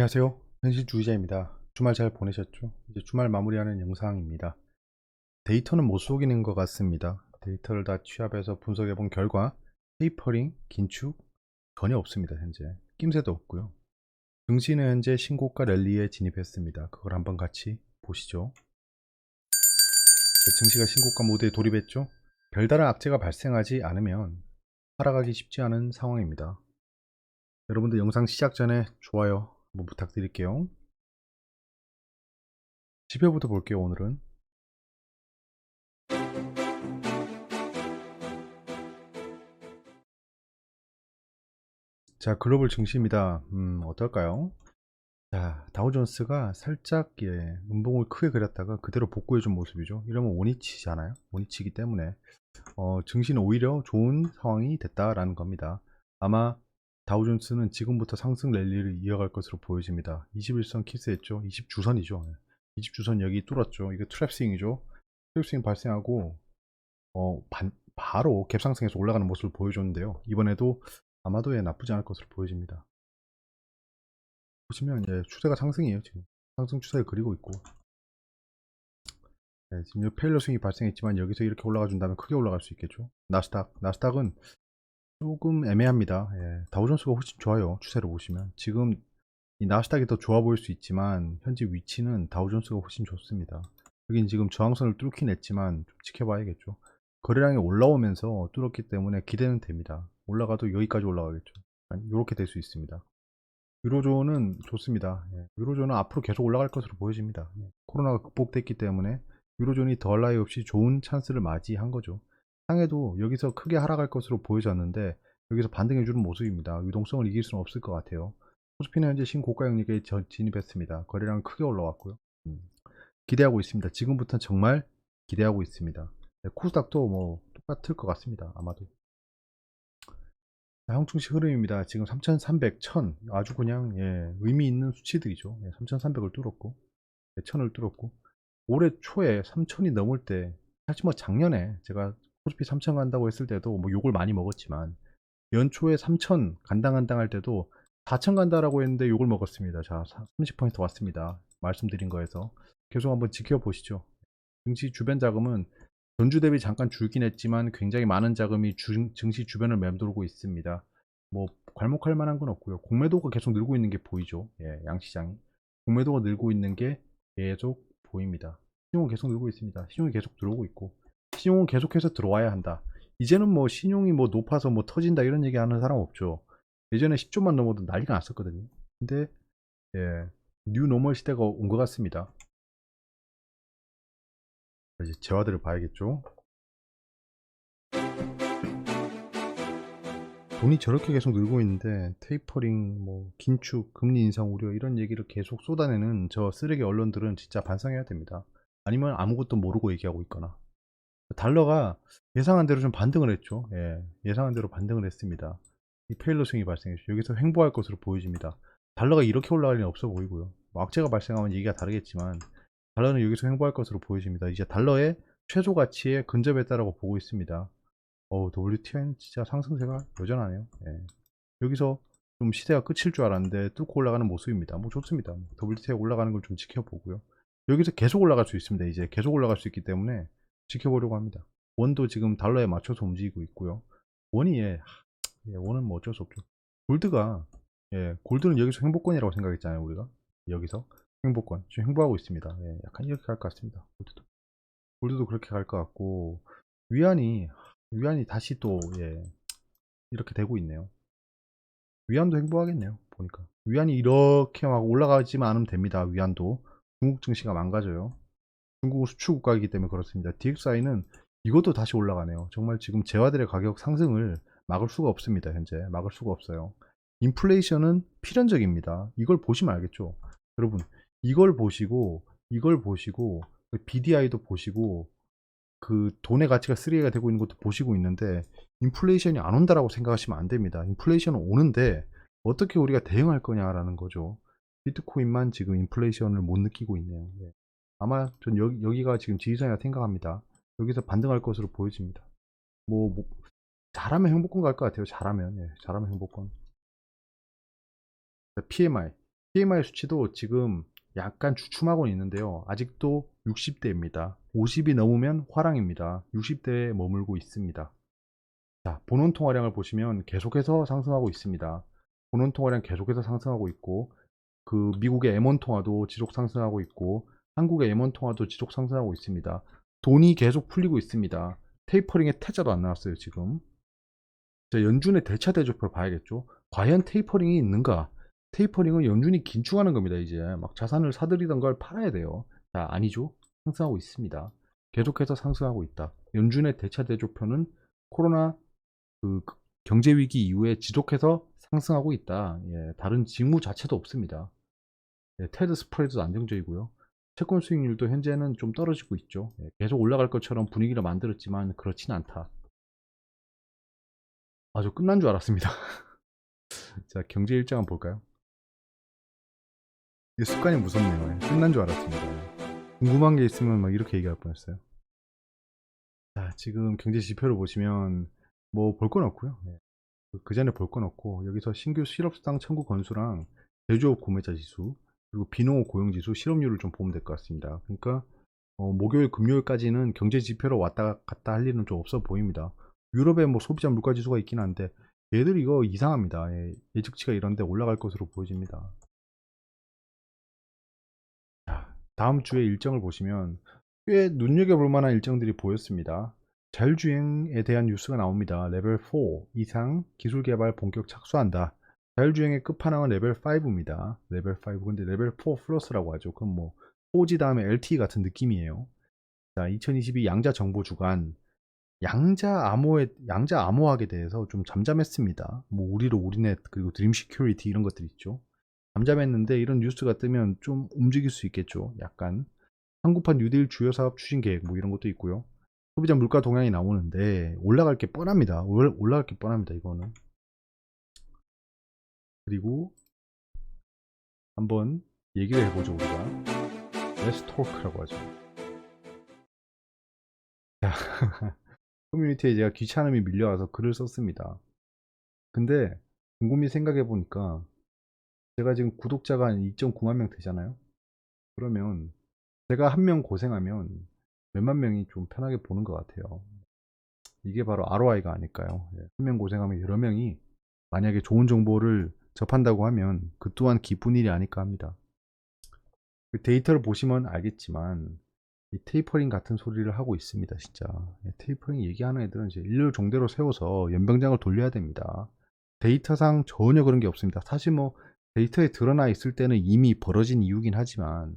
안녕하세요. 현실주의자입니다. 주말 잘 보내셨죠? 이제 주말 마무리하는 영상입니다. 데이터는 못 속이는 것 같습니다. 데이터를 다 취합해서 분석해 본 결과 테이퍼링, 긴축 전혀 없습니다. 현재 낌새도 없고요. 증시는 현재 신고가 랠리에 진입했습니다. 그걸 한번 같이 보시죠. 증시가 신고가 모드에 돌입했죠? 별다른 악재가 발생하지 않으면 살아가기 쉽지 않은 상황입니다. 여러분들 영상 시작 전에 좋아요 한번 부탁드릴게요. 지표부터 볼게요, 오늘은. 자, 글로벌 증시입니다. 음, 어떨까요? 자, 다우존스가 살짝 예, 음봉을 크게 그렸다가 그대로 복구해준 모습이죠. 이러면 원위치잖아요. 원위치기 때문에 어, 증시는 오히려 좋은 상황이 됐다라는 겁니다. 아마 다우존스는 지금부터 상승 랠리를 이어갈 것으로 보여집니다. 21선 키스했죠. 20주선이죠. 20주선 여기 뚫었죠. 이게 트랩스윙이죠. 트랩스윙 발생하고 어, 반, 바로 갭상승해서 올라가는 모습을 보여줬는데요. 이번에도 아마도 예, 나쁘지 않을 것으로 보여집니다. 보시면 예, 추세가 상승이에요. 지금 상승 추세를 그리고 있고 네, 지금 이 페일러 스윙이 발생했지만 여기서 이렇게 올라가 준다면 크게 올라갈 수 있겠죠. 나스닥 나스닥은 조금 애매합니다. 예, 다우존스가 훨씬 좋아요. 추세로 보시면 지금 이 나스닥이 더 좋아 보일 수 있지만 현재 위치는 다우존스가 훨씬 좋습니다. 여긴 지금 저항선을 뚫긴 했지만 좀 지켜봐야겠죠. 거래량이 올라오면서 뚫었기 때문에 기대는 됩니다. 올라가도 여기까지 올라가겠죠. 이렇게 될 수 있습니다. 유로존은 좋습니다. 예, 유로존은 앞으로 계속 올라갈 것으로 보여집니다. 예, 코로나가 극복됐기 때문에 유로존이 덜 나위 없이 좋은 찬스를 맞이한 거죠. 상해도 여기서 크게 하락할 것으로 보여졌는데 여기서 반등해주는 모습입니다. 유동성을 이길 수는 없을 것 같아요. 코스피는 현재 신고가 영역에 진입했습니다. 거래량 크게 올라왔고요. 음, 기대하고 있습니다. 지금부터는 정말 기대하고 있습니다. 네, 코스닥도 뭐 똑같을 것 같습니다. 아마도. 형충식 흐름입니다. 지금 3,300, 1000 아주 그냥 예, 의미 있는 수치들이죠. 예, 3,300을 뚫었고 예, 1000을 뚫었고 올해 초에 3,000이 넘을 때 사실 뭐 작년에 제가 코스피 3,000 간다고 했을 때도 뭐 욕을 많이 먹었지만 연초에 3,000 간당간당 할 때도 4,000 간다라고 했는데 욕을 먹었습니다. 자 30포인트 왔습니다. 말씀드린 거에서 계속 한번 지켜보시죠. 증시 주변 자금은 전주 대비 잠깐 줄긴 했지만 굉장히 많은 자금이 주, 증시 주변을 맴돌고 있습니다. 뭐 괄목할 만한 건 없고요. 공매도가 계속 늘고 있는 게 보이죠. 예, 양시장이. 공매도가 늘고 있는 게 계속 보입니다. 신용은 계속 늘고 있습니다. 신용이 계속 들어오고 있고 신용은 계속해서 들어와야 한다. 이제는 뭐 신용이 뭐 높아서 뭐 터진다 이런 얘기 하는 사람 없죠. 예전에 10조만 넘어도 난리가 났었거든요. 근데 예, 뉴 노멀 시대가 온 것 같습니다. 이제 재화들을 봐야겠죠. 돈이 저렇게 계속 늘고 있는데 테이퍼링, 뭐 긴축, 금리 인상 우려 이런 얘기를 계속 쏟아내는 저 쓰레기 언론들은 진짜 반성해야 됩니다. 아니면 아무것도 모르고 얘기하고 있거나 달러가 예상한 대로 좀 반등을 했죠. 예, 예상한 대로 반등을 했습니다. 이 페일러 스윙이 발생했죠. 여기서 횡보할 것으로 보여집니다. 달러가 이렇게 올라갈 일은 없어 보이고요. 뭐 악재가 발생하면 얘기가 다르겠지만 달러는 여기서 횡보할 것으로 보여집니다. 이제 달러의 최소 가치에 근접했다라고 보고 있습니다. 어 WTI는 진짜 상승세가 여전하네요. 예. 여기서 좀 시대가 끝일 줄 알았는데 뚫고 올라가는 모습입니다. 뭐 좋습니다. WTI 올라가는 걸 좀 지켜보고요. 여기서 계속 올라갈 수 있습니다. 이제 계속 올라갈 수 있기 때문에 지켜보려고 합니다. 원도 지금 달러에 맞춰서 움직이고 있고요. 원이 예, 예 원은 뭐 어쩔 수 없죠. 골드가 예, 골드는 여기서 행복권이라고 생각했잖아요, 우리가. 여기서 행복권. 지금 행보하고 있습니다. 예, 약간 이렇게 갈 것 같습니다. 골드도. 골드도 그렇게 갈 것 같고, 위안이, 위안이 다시 또, 예, 이렇게 되고 있네요. 위안도 행보하겠네요. 보니까. 위안이 이렇게 막 올라가지만 않으면 됩니다. 위안도. 중국 증시가 망가져요. 중국은 수출 국가이기 때문에 그렇습니다. DXI는 이것도 다시 올라가네요. 정말 지금 재화들의 가격 상승을 막을 수가 없습니다. 현재 막을 수가 없어요. 인플레이션은 필연적입니다. 이걸 보시면 알겠죠. 여러분 이걸 보시고 이걸 보시고 BDI도 보시고 그 돈의 가치가 쓰레기가 되고 있는 것도 보시고 있는데 인플레이션이 안 온다라고 생각하시면 안 됩니다. 인플레이션은 오는데 어떻게 우리가 대응할 거냐라는 거죠. 비트코인만 지금 인플레이션을 못 느끼고 있네요. 네. 아마 전 여기, 여기가 지금 지지선이라 생각합니다. 여기서 반등할 것으로 보여집니다. 뭐, 뭐 잘하면 행복권 갈 것 같아요. 잘하면 예, 잘하면 행복권. PMI PMI 수치도 지금 약간 주춤하고 있는데요. 아직도 60대입니다. 50이 넘으면 화랑입니다. 60대에 머물고 있습니다. 자, 본원 통화량을 보시면 계속해서 상승하고 있습니다. 본원 통화량 계속해서 상승하고 있고, 그 미국의 M1 통화도 지속 상승하고 있고, 한국의 M1 통화도 지속 상승하고 있습니다. 돈이 계속 풀리고 있습니다. 테이퍼링의 태자도 안 나왔어요, 지금. 자, 연준의 대차 대조표를 봐야겠죠. 과연 테이퍼링이 있는가? 테이퍼링은 연준이 긴축하는 겁니다, 이제. 막 자산을 사들이던 걸 팔아야 돼요. 자, 아니죠. 상승하고 있습니다. 계속해서 상승하고 있다. 연준의 대차 대조표는 코로나 그 경제 위기 이후에 지속해서 상승하고 있다. 예, 다른 징후 자체도 없습니다. 예, 테드 스프레드도 안정적이고요. 채권 수익률도 현재는 좀 떨어지고 있죠. 예, 계속 올라갈 것처럼 분위기를 만들었지만 그렇진 않다. 아주 끝난 줄 알았습니다. 자, 경제 일정 한번 볼까요? 이 습관이 무섭네요. 예, 끝난 줄 알았습니다. 궁금한 게 있으면 막 이렇게 얘기할 뻔했어요. 자, 지금 경제 지표를 보시면 뭐 볼 건 없고요. 예. 그 전에 볼 건 없고 여기서 신규 실업수당 청구 건수랑 제조업 구매자 지수 그리고 비농업 고용 지수 실업률을 좀 보면 될 것 같습니다. 그러니까 어, 목요일 금요일까지는 경제 지표로 왔다 갔다 할 일은 좀 없어 보입니다. 유럽에 뭐 소비자 물가 지수가 있긴 한데 얘들 이거 이상합니다. 예, 예측치가 이런데 올라갈 것으로 보여집니다. 자, 다음 주에 일정을 보시면 꽤 눈여겨볼 만한 일정들이 보였습니다. 자율주행에 대한 뉴스가 나옵니다. 레벨 4 이상 기술 개발 본격 착수한다. 자율주행의 끝판왕은 레벨 5입니다. 레벨 5. 근데 레벨 4 플러스라고 하죠. 그럼 뭐 4G 다음에 LTE 같은 느낌이에요. 자, 2022 양자 정보 주간 양자 암호에 양자 암호학에 대해서 좀 잠잠했습니다. 뭐 우리로 우리넷 그리고 드림 시큐리티 이런 것들 있죠. 잠잠했는데 이런 뉴스가 뜨면 좀 움직일 수 있겠죠. 약간 한국판 뉴딜 주요 사업 추진 계획 뭐 이런 것도 있고요. 소비자 물가 동향이 나오는데 올라갈 게 뻔합니다. 올- 올라갈 게 뻔합니다. 이거는. 그리고 한번 얘기를 해보죠 우리가. 레스토크라고 하죠. 자, 커뮤니티에 제가 귀찮음이 밀려와서 글을 썼습니다. 근데 곰곰이 생각해 보니까 제가 지금 구독자가 한 2.9만 명 되잖아요. 그러면 제가 한 명 고생하면 몇만 명이 좀 편하게 보는 것 같아요. 이게 바로 ROI가 아닐까요? 한 명 고생하면 여러 명이 만약에 좋은 정보를 접한다고 하면 그 또한 기쁜 일이 아닐까 합니다. 그 데이터를 보시면 알겠지만 이 테이퍼링 같은 소리를 하고 있습니다, 진짜. 예, 테이퍼링 얘기하는 애들은 이제 일렬 종대로 세워서 연병장을 돌려야 됩니다. 데이터상 전혀 그런 게 없습니다. 사실 뭐 데이터에 드러나 있을 때는 이미 벌어진 이유긴 하지만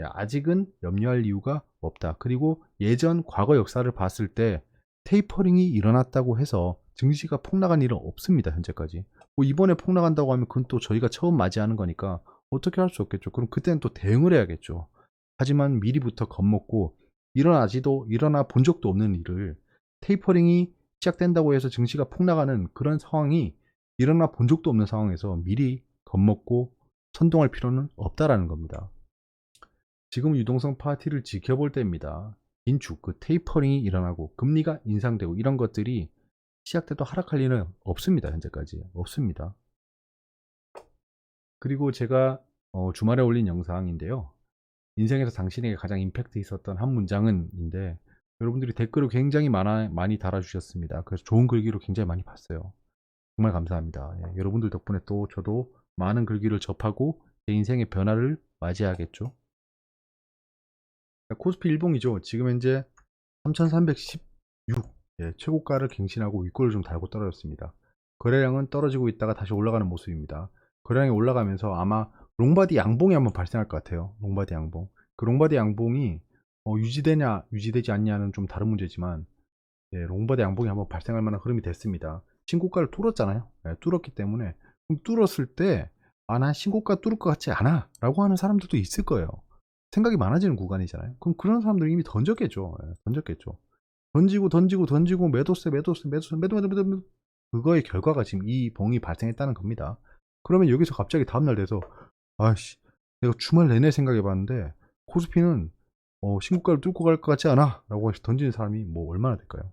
예, 아직은 염려할 이유가 없다. 그리고 예전 과거 역사를 봤을 때 테이퍼링이 일어났다고 해서 증시가 폭락한 일은 없습니다. 현재까지. 뭐 이번에 폭락한다고 하면 그건 또 저희가 처음 맞이하는 거니까 어떻게 할 수 없겠죠. 그럼 그때는 또 대응을 해야겠죠. 하지만 미리부터 겁먹고 일어나지도 일어나 본 적도 없는 일을 테이퍼링이 시작된다고 해서 증시가 폭락하는 그런 상황이 일어나 본 적도 없는 상황에서 미리 겁먹고 선동할 필요는 없다라는 겁니다. 지금 유동성 파티를 지켜볼 때입니다. 긴축, 그 테이퍼링이 일어나고 금리가 인상되고 이런 것들이 시작돼도 하락할 일은 없습니다. 현재까지 없습니다. 그리고 제가 어, 주말에 올린 영상인데요. 인생에서 당신에게 가장 임팩트 있었던 한 문장은인데 여러분들이 댓글을 굉장히 많아, 많이 달아주셨습니다. 그래서 좋은 글귀로 굉장히 많이 봤어요. 정말 감사합니다. 예, 여러분들 덕분에 또 저도 많은 글귀를 접하고 제 인생의 변화를 맞이하겠죠. 코스피 일봉이죠. 지금 현재 3316 예, 최고가를 갱신하고 윗골을 좀 달고 떨어졌습니다. 거래량은 떨어지고 있다가 다시 올라가는 모습입니다. 거래량이 올라가면서 아마 롱바디 양봉이 한번 발생할 것 같아요. 롱바디 양봉. 그 롱바디 양봉이 어, 유지되냐 유지되지 않냐는 좀 다른 문제지만 예, 롱바디 양봉이 한번 발생할 만한 흐름이 됐습니다. 신고가를 뚫었잖아요. 예, 뚫었기 때문에 그럼 뚫었을 때 아, 난 신고가 뚫을 것 같지 않아 라고 하는 사람들도 있을 거예요. 생각이 많아지는 구간이잖아요. 그럼 그런 사람들 이미 던졌겠죠. 예, 던졌겠죠. 던지고 던지고 던지고 매도세 매도세 매도세 매도 매도 매도 매도 그거의 결과가 지금 이 봉이 발생했다는 겁니다. 그러면 여기서 갑자기 다음날 돼서 아씨 내가 주말 내내 생각해 봤는데 코스피는 어, 신고가를 뚫고 갈 것 같지 않아 라고 던지는 사람이 뭐 얼마나 될까요?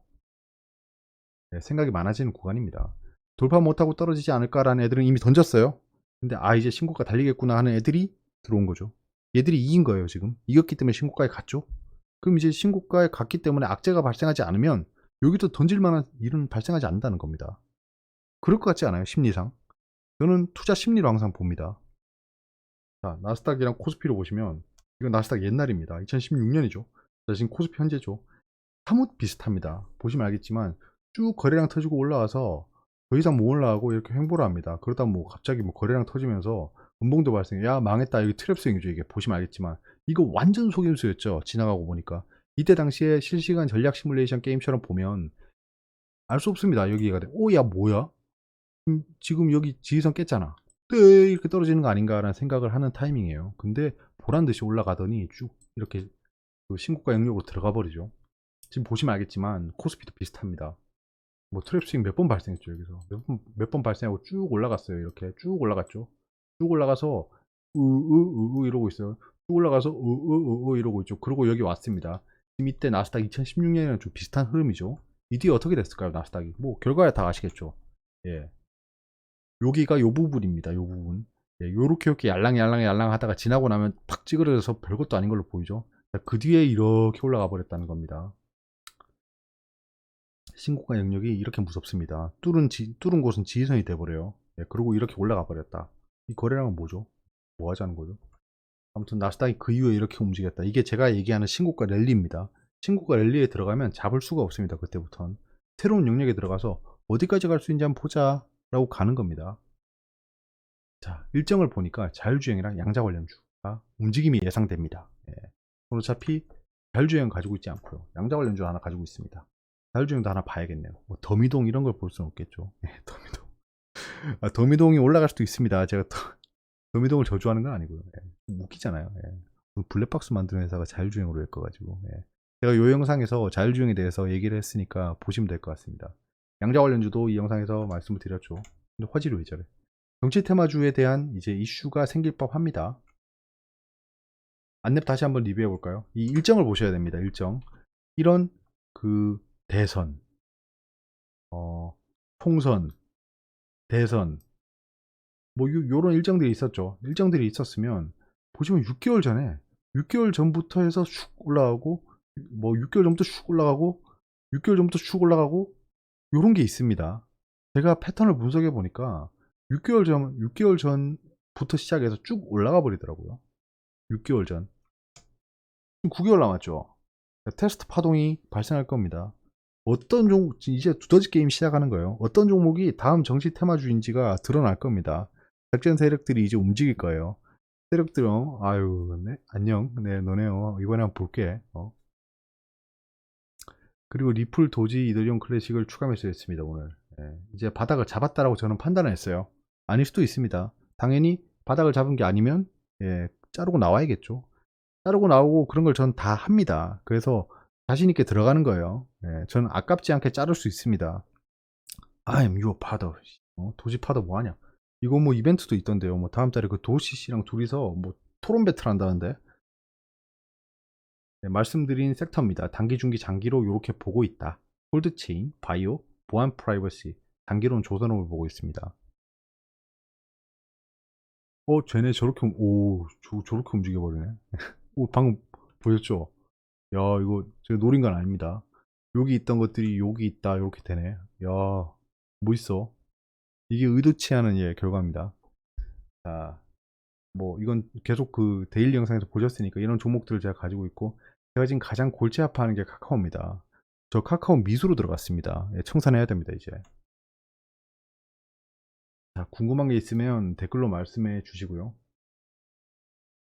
네, 생각이 많아지는 구간입니다. 돌파 못하고 떨어지지 않을까라는 애들은 이미 던졌어요. 근데 아 이제 신고가 달리겠구나 하는 애들이 들어온 거죠. 얘들이 이긴 거예요 지금. 이겼기 때문에 신고가에 갔죠. 그럼 이제 신고가에 갔기 때문에 악재가 발생하지 않으면 여기도 던질 만한 일은 발생하지 않는다는 겁니다. 그럴 것 같지 않아요 심리상? 저는 투자 심리로 항상 봅니다. 자 나스닥이랑 코스피로 보시면 이건 나스닥 옛날입니다. 2016년이죠. 자 지금 코스피 현재죠. 사뭇 비슷합니다. 보시면 알겠지만 쭉 거래량 터지고 올라와서 더 이상 못 올라가고 이렇게 횡보를 합니다. 그러다 뭐 갑자기 뭐 거래량 터지면서 음봉도 발생해. 야 망했다. 여기 트랩 스윙이죠. 이게 보시면 알겠지만 이거 완전 속임수였죠. 지나가고 보니까 이때 당시에 실시간 전략 시뮬레이션 게임처럼 보면 알 수 없습니다. 여기가 돼. 오야 뭐야? 지금- 지금 여기 지지선 깼잖아. 네 이렇게 떨어지는 거 아닌가라는 생각을 하는 타이밍이에요. 근데 보란 듯이 올라가더니 쭉 이렇게 그 신고가 영역으로 들어가 버리죠. 지금 보시면 알겠지만 코스피도 비슷합니다. 뭐 트랩 스윙 몇 번 발생했죠 여기서 몇 번 몇 번 발생하고 쭉 올라갔어요 이렇게 쭉 올라갔죠 쭉 올라가서 으으으으 이러고 있어요. 쭉 올라가서 으으으으 이러고 있죠. 그리고 여기 왔습니다. 지금 이때 나스닥 2016년이랑 좀 비슷한 흐름이죠. 이 뒤에 어떻게 됐을까요 나스닥이? 뭐 결과야 다 아시겠죠? 예. 여기가 요 부분입니다 요 부분. 예, 요렇게 이렇게 얄랑얄랑 얄랑 하다가 지나고 나면 팍 찌그러져서 별것도 아닌 걸로 보이죠? 자, 그 뒤에 이렇게 올라가 버렸다는 겁니다. 신고가 영역이 이렇게 무섭습니다. 뚫은, 지, 뚫은 곳은 지지선이 돼버려요. 예, 그리고 이렇게 올라가 버렸다. 이 거래량은 뭐죠? 뭐 하자는 거죠? 아무튼 나스닥이 그 이후에 이렇게 움직였다. 이게 제가 얘기하는 신고가 랠리입니다. 신고가 랠리에 들어가면 잡을 수가 없습니다. 그때부턴. 새로운 영역에 들어가서 어디까지 갈 수 있는지 한번 보자 라고 가는 겁니다. 자, 일정을 보니까 자율주행이랑 양자 관련주가 움직임이 예상됩니다. 예. 어차피 자율주행 가지고 있지 않고요. 양자 관련주 하나 가지고 있습니다. 자율주행도 하나 봐야겠네요. 뭐 더미동 이런 걸 볼 수는 없겠죠. 예, 더미동. 아, 더미동이 올라갈 수도 있습니다. 제가 더, 더미동을 저주하는 건 아니고요. 예, 좀 웃기잖아요. 예. 블랙박스 만드는 회사가 자율주행으로 엮어가지고. 예. 제가 이 영상에서 자율주행에 대해서 얘기를 했으니까 보시면 될 것 같습니다. 양자 관련주도 이 영상에서 말씀을 드렸죠. 근데 화질이 왜 저래? 정치 테마주에 대한 이제 이슈가 생길 법합니다. 안랩 다시 한번 리뷰해 볼까요? 이 일정을 보셔야 됩니다. 일정. 이런 그 대선, 어, 총선, 대선, 뭐 요, 요런 일정들이 있었죠. 일정들이 있었으면 보시면 6개월 전에 6개월 전부터 해서 슉 올라가고 뭐 6개월 전부터 슉 올라가고 6개월 전부터 슉 올라가고 요런 게 있습니다. 제가 패턴을 분석해 보니까 6개월 전 6개월 전부터 시작해서 쭉 올라가 버리더라고요. 6개월 전. 지금 9개월 남았죠. 테스트 파동이 발생할 겁니다. 어떤 종목 이제 두더지 게임 시작하는 거예요. 어떤 종목이 다음 정치 테마주인지가 드러날 겁니다. 작전 세력들이 이제 움직일 거예요. 세력들은 어, 아유 네 안녕 네 너네 요 이번에 한번 볼게 어. 그리고 리플 도지 이더리움 클래식을 추가 매수했습니다 오늘 예, 이제 바닥을 잡았다라고 저는 판단을 했어요 아닐 수도 있습니다 당연히 바닥을 잡은 게 아니면 예, 자르고 나와야겠죠 자르고 나오고 그런 걸 전 다 합니다 그래서 자신 있게 들어가는 거예요. 예, 저는 아깝지 않게 자를 수 있습니다. I'm your father. 어, 도시 파더 뭐 하냐? 이거 뭐 이벤트도 있던데요. 뭐 다음 달에 그 도시 씨랑 둘이서 뭐 토론 배틀 한다는데. 네, 말씀드린 섹터입니다. 단기, 중기, 장기로 이렇게 보고 있다. 홀드 체인, 바이오, 보안 프라이버시, 단기로는 조선업을 보고 있습니다. 어, 쟤네 저렇게, 움- 오, 저, 저렇게 움직여 버리네. 오, 방금 보였죠? 야, 이거 제가 노린 건 아닙니다. 여기 있던 것들이 여기 있다, 이렇게 되네. 야, 뭐 있어? 이게 의도치 않은 예, 결과입니다. 자, 뭐 이건 계속 그 데일리 영상에서 보셨으니까 이런 종목들을 제가 가지고 있고 제가 지금 가장 골치 아파하는 게 카카오입니다. 저 카카오 미수로 들어갔습니다. 예, 청산해야 됩니다, 이제. 자, 궁금한 게 있으면 댓글로 말씀해 주시고요.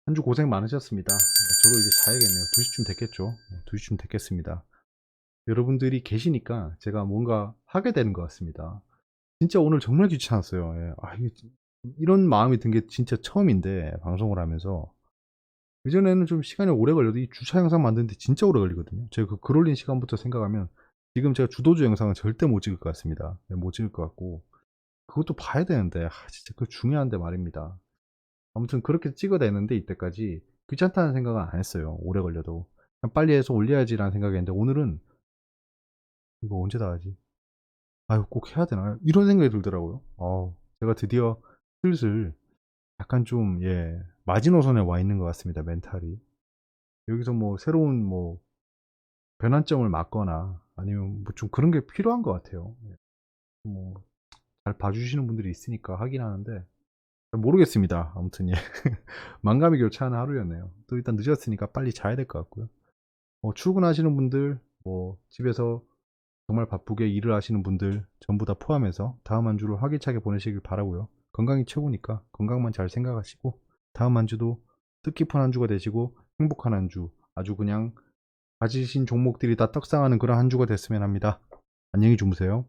한 주 고생 많으셨습니다. 네, 저도 이제 자야겠네요. 2시쯤 됐겠죠. 네, 2시쯤 됐겠습니다. 여러분들이 계시니까 제가 뭔가 하게 되는 것 같습니다. 진짜 오늘 정말 귀찮았어요. 예. 아, 이런 마음이 든 게 진짜 처음인데, 방송을 하면서. 예전에는 좀 시간이 오래 걸려도 이 주차 영상 만드는데 진짜 오래 걸리거든요. 제가 그글 올린 시간부터 생각하면 지금 제가 주도주 영상은 절대 못 찍을 것 같습니다. 예, 못 찍을 것 같고. 그것도 봐야 되는데, 아, 진짜 그 중요한데 말입니다. 아무튼 그렇게 찍어내는데 이때까지 귀찮다는 생각은 안 했어요. 오래 걸려도. 빨리 해서 올려야지라는 생각이었는데 오늘은 이거 언제 다 하지? 아유 꼭 해야 되나? 이런 생각이 들더라고요. 어, 제가 드디어 슬슬 약간 좀, 예, 마지노선에 와 있는 것 같습니다, 멘탈이. 여기서 뭐, 새로운 뭐, 변환점을 맞거나, 아니면 뭐 좀 그런 게 필요한 것 같아요. 예. 뭐, 잘 봐주시는 분들이 있으니까 하긴 하는데, 모르겠습니다. 아무튼, 예. 만감이 교차하는 하루였네요. 또 일단 늦었으니까 빨리 자야 될 것 같고요. 어, 출근하시는 분들, 뭐, 집에서 정말 바쁘게 일을 하시는 분들 전부 다 포함해서 다음 한 주를 활기차게 보내시길 바라고요. 건강이 최고니까 건강만 잘 생각하시고 다음 한 주도 뜻깊은 한 주가 되시고 행복한 한 주, 아주 그냥 가지신 종목들이 다 떡상하는 그런 한 주가 됐으면 합니다. 안녕히 주무세요.